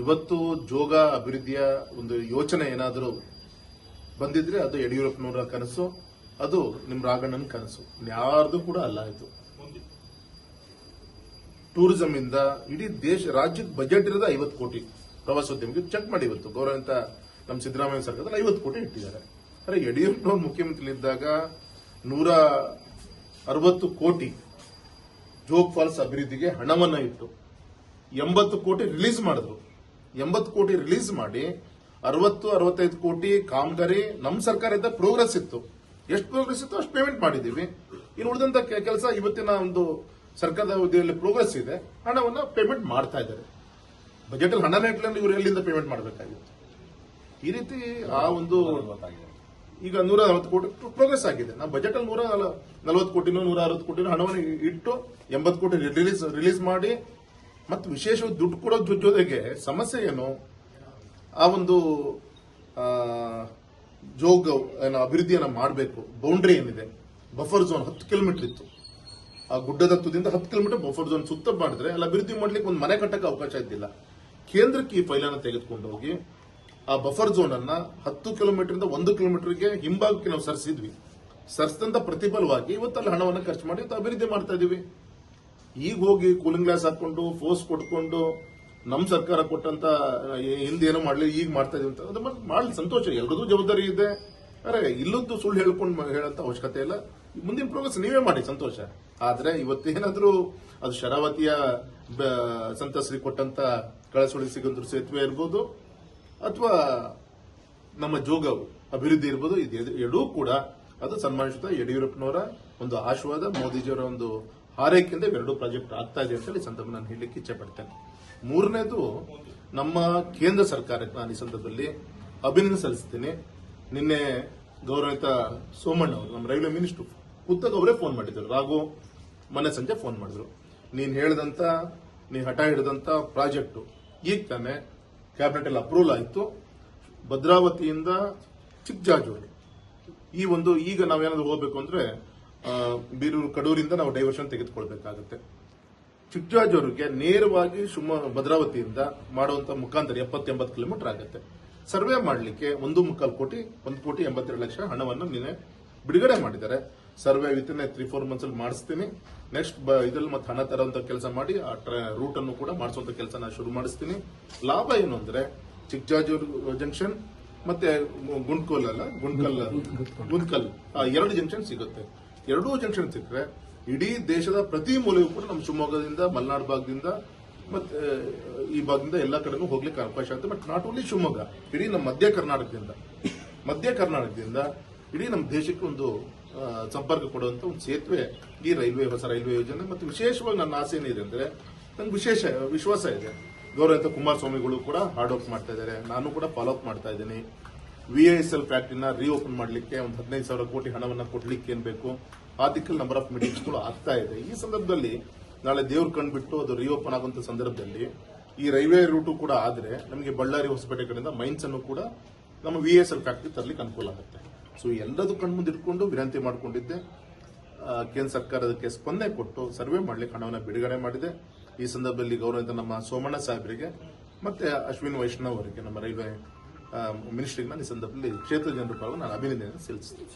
ಇವತ್ತು ಜೋಗ ಅಭಿವೃದ್ಧಿಯ ಒಂದು ಯೋಚನೆ ಏನಾದರೂ ಬಂದಿದ್ರೆ ಅದು ಯಡಿಯೂರಪ್ಪನವರ ಕನಸು, ಅದು ನಿಮ್ ರಾಘಣ್ಣನ ಕನಸು. ಯಾರ್ದು ಕೂಡ ಅಲ್ಲ ಇದು. ಟೂರಿಸಂ ಇಂದ ಇಡೀ ದೇಶ, ರಾಜ್ಯದ ಬಜೆಟ್ ಇರೋದು ಐವತ್ತು ಕೋಟಿ. ಪ್ರವಾಸೋದ್ಯಮಕ್ಕೆ ಚೆಕ್ ಮಾಡಿ ಇವತ್ತು. ಗೌರವಂತ ನಮ್ಮ ಸಿದ್ದರಾಮಯ್ಯ ಸರ್ಕಾರದಲ್ಲಿ ಐವತ್ತು ಕೋಟಿ ಇಟ್ಟಿದ್ದಾರೆ. ಅರೆ ಯಡಿಯೂರಪ್ಪನವರು ಮುಖ್ಯಮಂತ್ರಿ ಇದ್ದಾಗ ನೂರ ಅರವತ್ತು ಕೋಟಿ ಜೋಗ್ ಫಾಲ್ಸ್ ಅಭಿವೃದ್ಧಿಗೆ ಹಣವನ್ನ ಇಟ್ಟು ಎಂಬತ್ತು ಕೋಟಿ ರಿಲೀಸ್ ಮಾಡಿದ್ರು. ಎಂಬತ್ತು ಕೋಟಿ ರಿಲೀಸ್ ಮಾಡಿ ಅರವತ್ತು, ಅರವತ್ತೈದು ಕೋಟಿ ಕಾಮಗಾರಿ ನಮ್ಮ ಸರ್ಕಾರದ ಪ್ರೋಗ್ರೆಸ್ ಇತ್ತು. ಎಷ್ಟು ಪ್ರೋಗ್ರೆಸ್ ಇತ್ತು ಅಷ್ಟು ಪೇಮೆಂಟ್ ಮಾಡಿದ್ದೀವಿ ಇನ್ನು ಉಳಿದಂತ ಕೆಲಸ ಇವತ್ತಿನ ಒಂದು ಸರ್ಕಾರದ ಅವಧಿಯಲ್ಲಿ ಪ್ರೋಗ್ರೆಸ್ ಇದೆ. ಹಣವನ್ನು ಪೇಮೆಂಟ್ ಮಾಡ್ತಾ ಇದ್ದಾರೆ. ಬಜೆಟ್ ಅಲ್ಲಿ ಹಣನೇ ಇಟ್ಕೊಂಡು ಇವರು ಎಲ್ಲಿಂದ ಪೇಮೆಂಟ್ ಮಾಡಬೇಕಾಗಿತ್ತು? ಈ ರೀತಿ ಆ ಒಂದು ಈಗ ನೂರ ನಲವತ್ತು ಕೋಟಿ ಪ್ರೋಗ್ರೆಸ್ ಆಗಿದೆ. ನಾವು ಬಜೆಟ್ ಅಲ್ಲಿ ನೂರ ನಲವತ್ತು ಕೋಟಿನೂ ನೂರ ಅರವತ್ತು ಕೋಟಿನೂ ಹಣವನ್ನು ಇಟ್ಟು ಎಂಬತ್ತು ಕೋಟಿ ರಿಲೀಸ್ ರಿಲೀಸ್ ಮಾಡಿ ಮತ್ತು ವಿಶೇಷವಾಗಿ ದುಡ್ಡು ಕೊಡೋದ್ರ ಜೊತೆಗೆ ಸಮಸ್ಯೆ ಏನು? ಆ ಒಂದು ಜೋಗ, ಏನೋ ಅಭಿವೃದ್ಧಿಯನ್ನು ಮಾಡಬೇಕು. ಬೌಂಡ್ರಿ ಏನಿದೆ? ಬಫರ್ ಝೋನ್ ಹತ್ತು ಕಿಲೋಮೀಟರ್ ಇತ್ತು. ಆ ಗುಡ್ಡದ ತುದಿಯಿಂದ ಹತ್ತು ಕಿಲೋಮೀಟರ್ ಬಫರ್ ಝೋನ್ ಸುತ್ತ ಮಾಡಿದ್ರೆ ಅಲ್ಲಿ ಅಭಿವೃದ್ಧಿ ಮಾಡ್ಲಿಕ್ಕೆ ಒಂದು ಮನೆ ಕಟ್ಟಕ್ಕೆ ಅವಕಾಶ ಇದ್ದಿಲ್ಲ. ಕೇಂದ್ರಕ್ಕೆ ಈ ಫೈಲನ್ನು ತೆಗೆದುಕೊಂಡು ಹೋಗಿ, ಆ ಬಫರ್ ಝೋನ್ ಅನ್ನ ಹತ್ತು ಕಿಲೋಮೀಟರ್ ಇಂದ ಒಂದು ಕಿಲೋಮೀಟರ್ಗೆ ಹಿಂಭಾಗಕ್ಕೆ ನಾವು ಸರಿಸಿದ್ವಿ. ಸರಿಸಿದಂತ ಪ್ರತಿಫಲವಾಗಿ ಇವತ್ತಲ್ಲಿ ಹಣವನ್ನು ಖರ್ಚು ಮಾಡಿ ಅಭಿವೃದ್ಧಿ ಮಾಡ್ತಾ ಇದೀವಿ. ಈಗ ಹೋಗಿ ಕೂಲಿಂಗ್ ಗ್ಲಾಸ್ ಹಾಕೊಂಡು ಫೋರ್ಸ್ ಕೊಟ್ಕೊಂಡು ನಮ್ಮ ಸರ್ಕಾರ ಕೊಟ್ಟಂತ ಹಿಂದೇನೋ ಮಾಡಲಿ ಮಾಡ್ಲಿ ಈಗ ಮಾಡ್ತಾ ಇದೀವಿ ಅಂತ. ಅದು ಮಾಡ್- ಮಾಡ್ಲಿ, ಸಂತೋಷ. ಎಲ್ರದ್ದು ಜವಾಬ್ದಾರಿ ಇದೆ. ಅರೆ ಇಲ್ಲೊಂದು ಸುಳ್ಳು ಹೇಳ್ಕೊಂಡು ಹೇಳಂತ ಅವಶ್ಯಕತೆ ಇಲ್ಲ. ಮುಂದಿನ ಪ್ರೋಗ್ರೆಸ್ ನೀವೇ ಮಾಡಿ, ಸಂತೋಷ. ಆದ್ರೆ ಇವತ್ತೇನಾದ್ರೂ ಅದು ಶರಾವತಿಯ ಸಂತಸರಿ ಕೊಟ್ಟಂತ ಕಳಸುಳಿ ಸಿಗೋದ್ರ ಸೇತುವೆ ಇರ್ಬೋದು, ಅಥವಾ ನಮ್ಮ ಜೋಗ ಅಭಿವೃದ್ಧಿ ಇರ್ಬೋದು, ಇದು ಎರಡೂ ಕೂಡ ಅದು ಸನ್ಮಾನಿಸುತ್ತ ಯಡಿಯೂರಪ್ಪನವರ ಒಂದು ಆಶೀರ್ವಾದ, ಮೋದಿಜಿಯವರ ಒಂದು ಹಾರೈಕೆಯಿಂದ ಎರಡು ಪ್ರಾಜೆಕ್ಟ್ ಆಗ್ತಾ ಇದೆ ಅಂತ ಹೇಳಿ ಈ ಸಂದರ್ಭ ನಾನು ಹೇಳಲಿಕ್ಕೆ ಇಚ್ಛೆ ಪಡ್ತೇನೆ. ಮೂರನೇದು, ನಮ್ಮ ಕೇಂದ್ರ ಸರ್ಕಾರಕ್ಕೆ ನಾನು ಈ ಸಂದರ್ಭದಲ್ಲಿ ಅಭಿನಂದನೆ ಸಲ್ಲಿಸ್ತೀನಿ. ನಿನ್ನೆ ಗೌರವಿತ ಸೋಮಣ್ಣ ಅವರು, ನಮ್ಮ ರೈಲ್ವೆ ಮಿನಿಸ್ಟರ್, ಖುದ್ದಾಗಿ ಅವರೇ ಫೋನ್ ಮಾಡಿದ್ರು ರಾಘು, ಮೊನ್ನೆ ಸಂಜೆ ಫೋನ್ ಮಾಡಿದ್ರು. ನೀನ್ ಹೇಳಿದಂತ ನೀನ್ ಹಠ ಹಿಡಿದಂತ ಪ್ರಾಜೆಕ್ಟ್. ಈಗ ತಾನೆ ಕ್ಯಾಬಿನೆಟ್ ಅಲ್ಲಿ ಅಪ್ರೂವಲ್ ಆಯಿತು. ಭದ್ರಾವತಿಯಿಂದ ಚಿಕ್ಕಜಾಜೂರು ಈ ಒಂದು, ಈಗ ನಾವೇನಾದ್ರು ಹೋಗ್ಬೇಕು ಅಂದ್ರೆ ಬೀರೂರು ಕಡೂರಿಂದ ನಾವು ಡೈವರ್ಷನ್ ತೆಗೆದುಕೊಳ್ಬೇಕಾಗುತ್ತೆ. ಚಿಕ್ಕಜಾಜೂರಿಗೆ ನೇರವಾಗಿ ಶುಮ ಭದ್ರಾವತಿಯಿಂದ ಮಾಡುವಂತ ಮುಖಾಂತರ ಎಪ್ಪತ್ತೆಂಬತ್ತು ಕಿಲೋಮೀಟರ್ ಆಗುತ್ತೆ. ಸರ್ವೆ ಮಾಡಲಿಕ್ಕೆ ಒಂದು ಮುಕ್ಕಾಲು ಕೋಟಿ, ಒಂದು ಕೋಟಿ ಎಂಬತ್ತೆರಡು ಲಕ್ಷ ಹಣವನ್ನು ನಿನ್ನೆ ಬಿಡುಗಡೆ ಮಾಡಿದ್ದಾರೆ. Survey within three four months ಅಲ್ಲಿ ಮಾಡಿಸ್ತೀನಿ. ನೆಕ್ಸ್ಟ್ ಇದ್ರಲ್ಲಿ ಮತ್ತೆ ಹಣ ತರುವಂತ ಕೆಲಸ ಮಾಡಿ, ಆ ರೂಟ್ ಅನ್ನು ಕೂಡ ಮಾಡಿಸುವಂತ ಕೆಲಸ ನಾನು ಶುರು ಮಾಡಿಸ್ತೀನಿ. ಲಾಭ ಏನು ಅಂದ್ರೆ ಚಿಕ್ಕಜಾಜೂರ್ ಜಂಕ್ಷನ್ ಮತ್ತೆ ಗುಂಡ್ಕೋಲ್ ಅಲ್ಲ? ಗುಂಡ್ಕಲ್ ಗುಂಡ್ಕಲ್. ಎರಡು ಜಂಕ್ಷನ್ ಸಿಗುತ್ತೆ. ಎರಡೂ ಜಂಕ್ಷನ್ ಸಿಕ್ಕರೆ ಇಡೀ ದೇಶದ ಪ್ರತಿ ಮೂಲೆಯೂ ಕೂಡ ನಮ್ಮ ಶಿವಮೊಗ್ಗದಿಂದ, ಮಲೆನಾಡು ಭಾಗದಿಂದ, ಮತ್ತೆ ಈ ಭಾಗದಿಂದ ಎಲ್ಲ ಕಡೆನೂ ಹೋಗ್ಲಿಕ್ಕೆ ಅವಕಾಶ ಆಗುತ್ತೆ. ಬಟ್ ನಾಟ್ ಓನ್ಲಿ ಶಿವಮೊಗ್ಗ, ಇಡೀ ನಮ್ಮ ಮಧ್ಯ ಕರ್ನಾಟಕದಿಂದ. ಮಧ್ಯ ಕರ್ನಾಟಕದಿಂದ ಇಡೀ ನಮ್ಮ ದೇಶಕ್ಕೆ ಒಂದು ಸಂಪರ್ಕ ಕೊಡುವಂತ ಒಂದು ಸೇತುವೆ ಈ ರೈಲ್ವೆ, ಹೊಸ ರೈಲ್ವೆ ಯೋಜನೆ ಮತ್ತು ವಿಶೇಷವಾಗಿ ನನ್ನ ಆಸೆ ಏನಿದೆ ಅಂದ್ರೆ, ನಂಗೆ ವಿಶೇಷ, ವಿಶ್ವಾಸ ಇದೆ. ಗೌರವಿತ ಕುಮಾರಸ್ವಾಮಿಗಳು ಕೂಡ ಹಾರ್ಡ್ ವರ್ಕ್ ಮಾಡ್ತಾ ಇದ್ದಾರೆ. ನಾನು ಕೂಡ ಫಾಲೋ ಅಪ್ ಮಾಡ್ತಾ ಇದ್ದೀನಿ. ವಿ ಎಸ್ ಎಲ್ ಫ್ಯಾಕ್ಟರಿನ ರೀಓಪನ್ ಮಾಡಲಿಕ್ಕೆ ಒಂದು ಹದಿನೈದು ಸಾವಿರ ಕೋಟಿ ಹಣವನ್ನು ಕೊಡ್ಲಿಕ್ಕೆ ಏನು ಬೇಕು? ಆ ದಿಕ್ಕಲ್ಲಿ ನಂಬರ್ ಆಫ್ ಮೀಟಿಂಗ್ಸ್ಗಳು ಆಗ್ತಾ ಇದೆ. ಈ ಸಂದರ್ಭದಲ್ಲಿ ನಾಳೆ ದೇವ್ರು ಕಂಡುಬಿಟ್ಟು ಅದು ರೀಓಪನ್ ಆಗುವಂತ ಸಂದರ್ಭದಲ್ಲಿ ಈ ರೈಲ್ವೆ ರೂಟು ಕೂಡ ಆದರೆ ನಮಗೆ ಬಳ್ಳಾರಿ ಹೊಸಪೇಟೆ ಕಡೆಯಿಂದ ಮೈನ್ಸ್ ಅನ್ನು ಕೂಡ ನಮ್ಮ ವಿ ಎಸ್ ಎಲ್ ಫ್ಯಾಕ್ಟ್ರಿ ತರಲಿಕ್ಕೆ ಅನುಕೂಲ ಆಗುತ್ತೆ. ಸೊ ಎಲ್ಲದೂ ಕಣ್ಮುಂದೆ ಇಟ್ಕೊಂಡು ವಿನಂತಿ ಮಾಡಿಕೊಂಡಿದ್ದೆ. ಕೇಂದ್ರ ಸರ್ಕಾರ ಅದಕ್ಕೆ ಸ್ಪಂದನೆ ಕೊಟ್ಟು ಸರ್ವೆ ಮಾಡ್ಲಿಕ್ಕೆ ಹಣವನ್ನು ಬಿಡುಗಡೆ ಮಾಡಿದೆ. ಈ ಸಂದರ್ಭದಲ್ಲಿ ಗೌರವಿತ ನಮ್ಮ ಸೋಮಣ್ಣ ಸಾಹೇಬರಿಗೆ ಮತ್ತೆ ಅಶ್ವಿನ್ ವೈಷ್ಣವ್ ಅವರಿಗೆ ನಮ್ಮ ರೈಲ್ವೆ ಮಿನಿಸ್ಟ್ರಿಗೆ ನಾನು ಈ ಸಂದರ್ಭದಲ್ಲಿ ಕ್ಷೇತ್ರ ಜನರ ಪರವಾಗಿ ನಾನು ಅಭಿನಂದನೆ ಸಲ್ಲಿಸ್ತೀನಿ